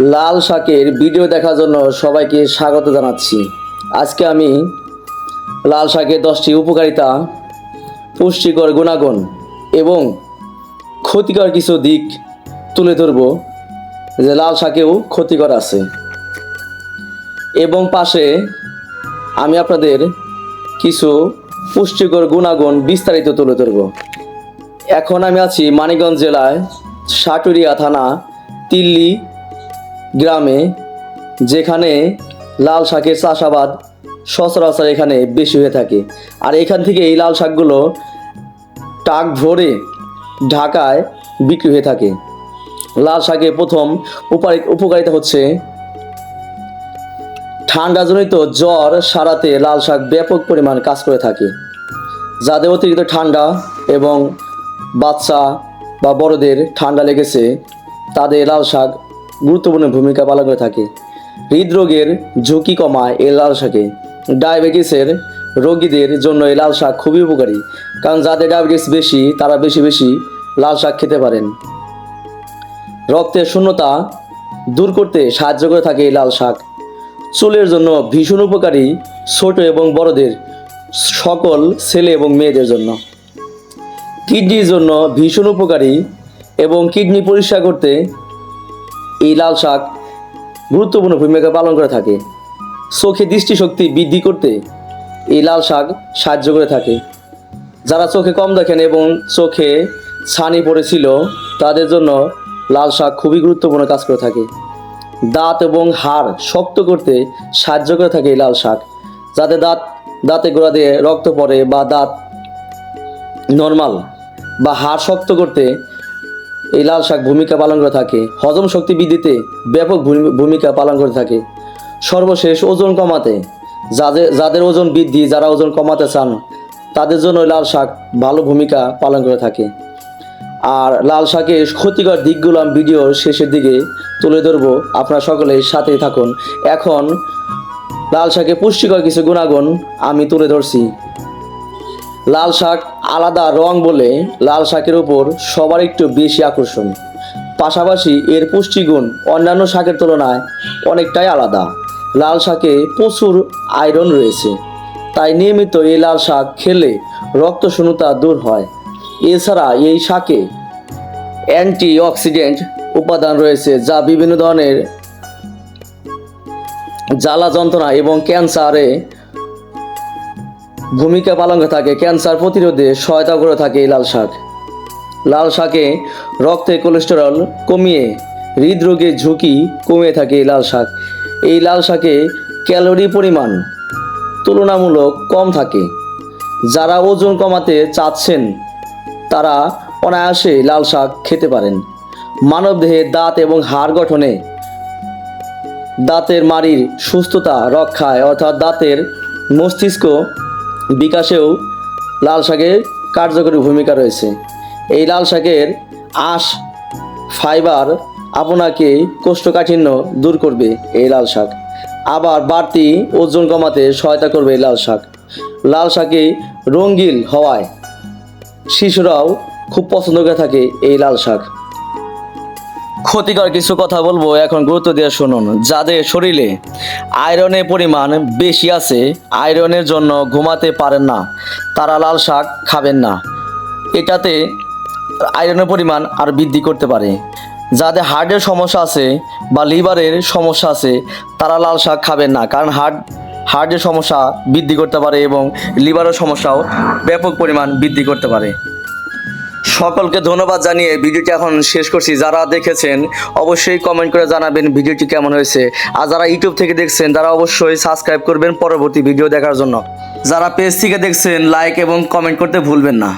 লাল শাকের ভিডিও দেখার জন্য সবাইকে স্বাগত জানাচ্ছি। আজকে আমি লাল শাকের দশটি উপকারিতা, পুষ্টিকর গুণাগুণ এবং ক্ষতিকর কিছু দিক তুলে ধরব যে লাল শাকেও ক্ষতিকর আছে। এবং পাশে আমি আপনাদের কিছু পুষ্টিকর গুণাগুণ বিস্তারিত তুলে ধরব। এখন আমি আছি মানিকগঞ্জ জেলায় সাটুরিয়া থানা তিল্লি গ্রামে, যেখানে লাল শাকের চাষাবাদ সচরাচর এখানে বেশি হয়ে থাকে। আর এখান থেকে এই লাল শাকগুলো টাক ভরে ঢাকায় বিক্রি হয়ে থাকে। লাল শাকে প্রথম উপকারিতা হচ্ছে ঠান্ডাজনিত জ্বর সারাতে লাল শাক ব্যাপক পরিমাণ কাজ করে থাকে, যাদের অতিরিক্ত ঠান্ডা এবং বাচ্চা বা বড়দের ঠান্ডা লেগেছে, তাদের লাল শাক গুরুত্বপূর্ণ ভূমিকা পালন করে থাকে। হৃদরোগের ঝুঁকি কমায় এই লাল শাকে। ডায়াবেটিসের রোগীদের জন্য এই লাল শাক খুবই উপকারী, কারণ যাদের ডায়াবেটিস বেশি, তারা বেশি বেশি লাল শাক খেতে পারেন। রক্তের শূন্যতা দূর করতে সাহায্য করে থাকে এই লাল শাক। চুলের জন্য ভীষণ উপকারী ছোট এবং বড়দের, সকল ছেলে এবং মেয়েদের জন্য। কিডনির জন্য ভীষণ উপকারী এবং কিডনি পরিষ্কার করতে এই লাল শাক গুরুত্বপূর্ণ ভূমিকা পালন করে থাকে। চোখে দৃষ্টিশক্তি বৃদ্ধি করতে এই লাল শাক সাহায্য করে থাকে। যারা চোখে কম দেখেন এবং চোখে ছানি পড়েছিল, তাদের জন্য লাল শাক খুবই গুরুত্বপূর্ণ কাজ করে থাকে। দাঁত এবং হাড় শক্ত করতে সাহায্য করে থাকে এই লাল শাক, যাতে দাঁত, দাঁতে গোড়া দিয়ে রক্ত পড়ে বা দাঁত নর্মাল বা হাড় শক্ত করতে এই লাল শাক ভূমিকা পালন করে থাকে। হজম শক্তি বৃদ্ধিতে ব্যাপক ভূমি- ভূমিকা পালন করে থাকে। সর্বশেষ ওজন কমাতে। যাদের যাদের ওজন বৃদ্ধি, যারা ওজন কমাতে চান, তাদের জন্য লাল শাক ভালো ভূমিকা পালন করে থাকে। আর লাল শাকের ক্ষতিকর দিকগুলো আমি ভিডিওর শেষের দিকে তুলে ধরবো। আপনারা সকলে সাথেই থাকুন। এখন লাল শাকে পুষ্টিকর কিছু গুণাগুণ আমি তুলে ধরছি। লাল শাক আলাদা রং বলে লাল শাকের উপর সবার একটু বেশি আকর্ষণ। পাশাপাশি এর পুষ্টিগুণ অন্যান্য শাকের তুলনায় অনেকটাই আলাদা। লাল শাকে প্রচুর আয়রন রয়েছে, তাই নিয়মিত এই লাল শাক খেলে রক্ত শূন্যতা দূর হয়। এছাড়া এই শাকে অ্যান্টি অক্সিডেন্ট উপাদান রয়েছে, যা বিভিন্ন ধরনের জ্বালা যন্ত্রণা এবং ক্যান্সারে ভূমিকা পালন করে থাকে ক্যান্সার প্রতিরোধে সহায়তা করে থাকে এই লাল শাক। লাল শাকে রক্তে কোলেস্টেরল কমিয়ে হৃদরোগের ঝুঁকি কমিয়ে থাকে এই লাল শাক। এই লাল শাকে ক্যালোরি পরিমাণ তুলনামূলক কম থাকে। যারা ওজন কমাতে চাচ্ছেন, তারা অনায়াসে লাল শাক খেতে পারেন। মানবদেহে দাঁত এবং হাড় গঠনে দাঁতের মাড়ির সুস্থতা রক্ষায় অর্থাৎ দাঁতের মস্তিষ্ক বিকাশেও লাল শাকের কার্যকরী ভূমিকা রয়েছে। এই লাল শাকের আঁশ, ফাইবার আপনাকে কোষ্ঠকাঠিন্য দূর করবে এই লাল শাক। আবার বাড়তি ওজন কমাতে সহায়তা করবে এই লাল শাক। লাল শাকে রঙ্গিল হওয়ায় শিশুরাও খুব পছন্দ করে থাকে এই লাল শাক। ক্ষতিকর কিছু কথা বলব, এখন গুরুত্ব দিয়ে শুনুন। যাদের শরীরে আয়রনের পরিমাণ বেশি আছে, আয়রনের জন্য ঘুমাতে পারেন না। তারা লাল শাক খাবেন না। এটাতে আয়রনের পরিমাণ আর বৃদ্ধি করতে পারে। যাদের হার্টের সমস্যা আছে বা লিভারের সমস্যা আছে, তারা লাল শাক খাবেন না। কারণ হার্ট, হার্টের সমস্যা বৃদ্ধি করতে পারে এবং লিভারের সমস্যাও ব্যাপক পরিমাণ বৃদ্ধি করতে পারে। সকলকে ধন্যবাদ জানিয়ে ভিডিওটি এখন শেষ করছি। যারা দেখেছেন, অবশ্যই কমেন্ট করে জানাবেন ভিডিওটি কেমন হয়েছে। আর যারা ইউটিউব থেকে দেখছেন, তারা অবশ্যই সাবস্ক্রাইব করবেন পরবর্তী ভিডিও দেখার জন্য। যারা পেজ থেকে দেখছেন লাইক এবং কমেন্ট করতে ভুলবেন না।